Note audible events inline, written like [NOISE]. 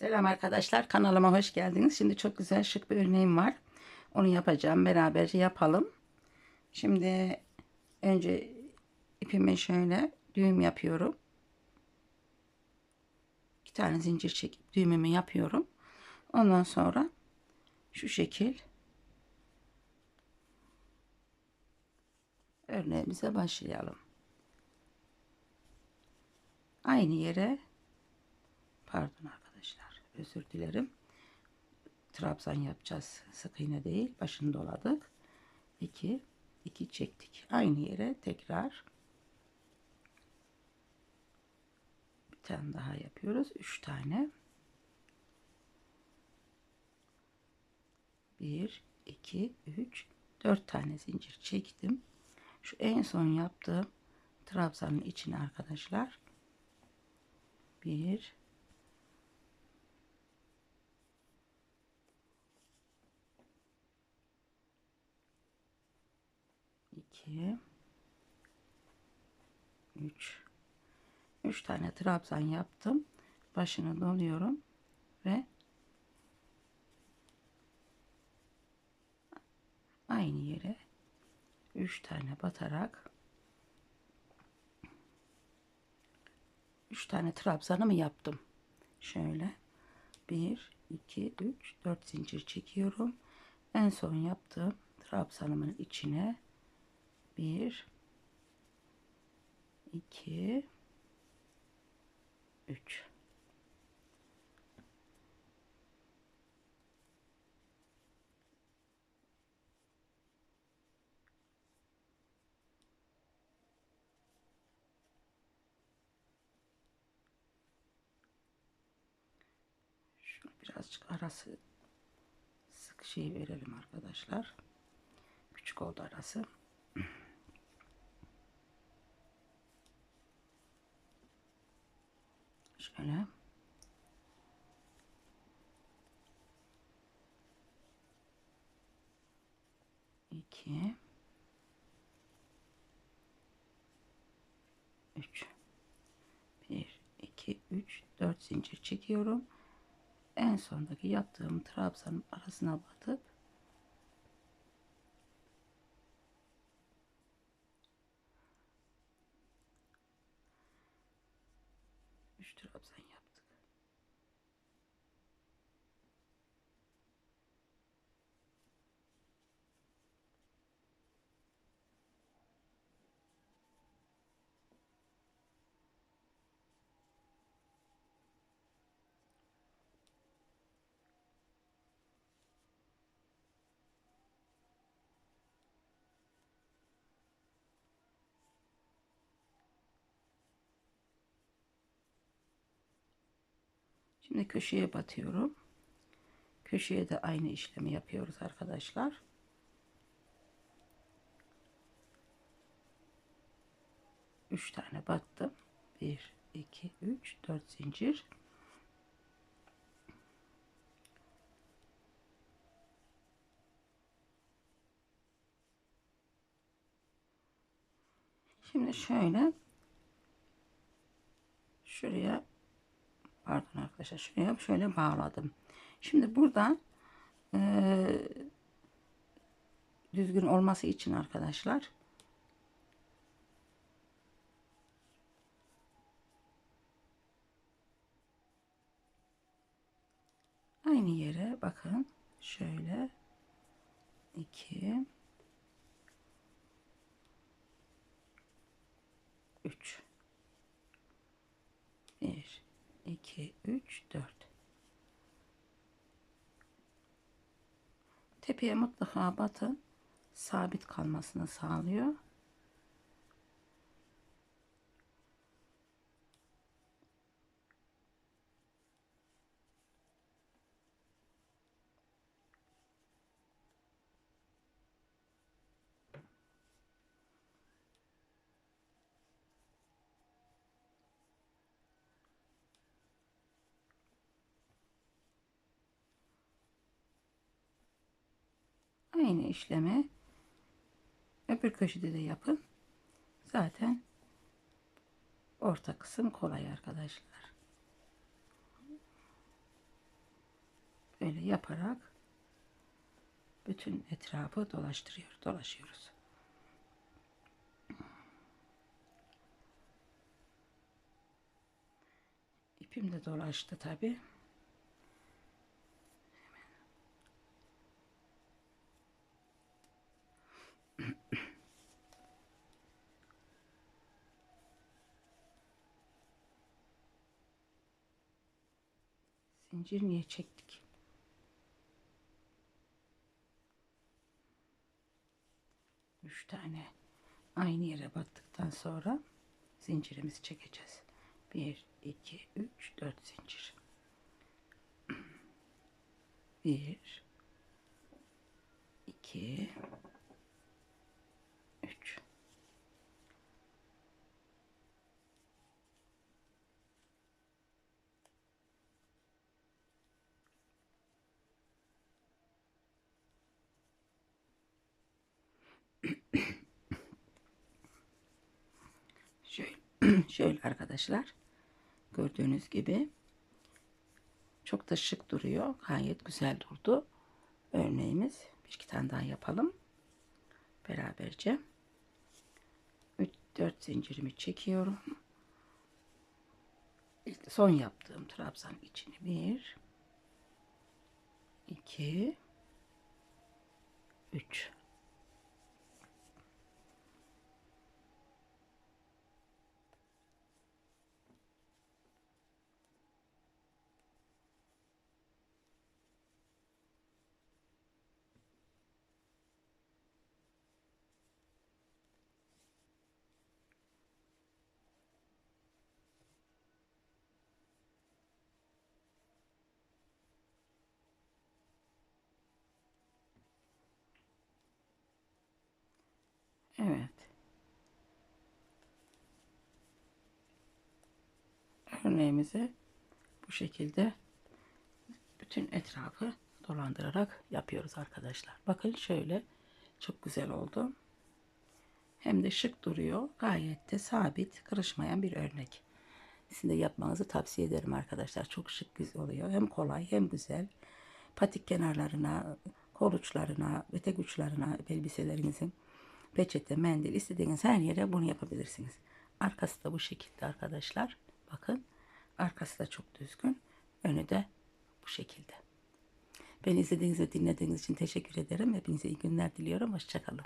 Selam arkadaşlar kanalıma hoş geldiniz. Şimdi çok güzel şık bir örneğim var. Onu yapacağım. Beraberce yapalım. Şimdi önce ipime şöyle düğüm yapıyorum. İki tane zincir çekip düğümümü yapıyorum. Ondan sonra şu şekil örneğimize başlayalım. Aynı yere pardon arkadaşlar özür dilerim. Trabzan yapacağız. Sık iğne değil. Başını doladık. 2 2 çektik. Aynı yere tekrar bir tane daha yapıyoruz. 3 tane. 1 2 3 4 tane zincir çektim. Şu en son yaptığım trabzanın içine arkadaşlar 1 2 3 3 tane trabzan yaptım. Başını doluyorum ve aynı yere 3 tane batarak 3 tane trabzanımı yaptım. Şöyle 1 2 3 4 zincir çekiyorum. En son yaptığım trabzanımın içine 1 2 3 Şunu birazcık arası sık şey verelim arkadaşlar. Küçük oldu arası. Şöyle. İki. Üç. Bir, iki, üç, dört zincir çekiyorum. En sondaki yaptığım trabzanın arasına batıp üç trabzan yaptık. Şimdi köşeye batıyorum. Köşeye de aynı işlemi yapıyoruz arkadaşlar. Üç tane battım. Bir, iki, üç, dört zincir. Şimdi şöyle şuraya pardon arkadaşlar şuraya şöyle bağladım. Şimdi burada e, düzgün olması için arkadaşlar aynı yere bakın şöyle 2 3 1 2 3 4 tepeye mutlaka batın. Sabit kalmasını sağlıyor Aynı işlemi öbür köşede de yapın. Zaten orta kısım kolay arkadaşlar. Şöyle yaparak bütün etrafı dolaştırıyor, dolaşıyoruz. İpim de dolaştı tabi. Zincir niye çektik? Üç tane aynı yere battıktan sonra zincirimizi çekeceğiz. Bir, iki, üç, dört zincir. Bir, iki, üç. [CLEARS THROAT] Şöyle, arkadaşlar. Gördüğünüz gibi çok da şık duruyor. Gayet güzel durdu. Örneğimiz. Bir iki tane daha yapalım. Beraberce. 4 zincirimi çekiyorum. Son yaptığım trabzan içini bir, iki, üç. Evet. Örneğimizi bu şekilde bütün etrafı dolandırarak yapıyoruz arkadaşlar. Bakın şöyle çok güzel oldu. Hem de şık duruyor. Gayet de sabit, kırışmayan bir örnek. Sizin de yapmanızı tavsiye ederim arkadaşlar. Çok şık güzel oluyor. Hem kolay hem güzel. Patik kenarlarına, kol uçlarına, etek uçlarına elbiselerinizin peçete, mendil istediğiniz her yere bunu yapabilirsiniz. Arkası da bu şekilde arkadaşlar. Bakın arkası da çok düzgün. Önü de bu şekilde. Beni izlediğiniz ve dinlediğiniz için teşekkür ederim. Hepinize iyi günler diliyorum. Hoşçakalın.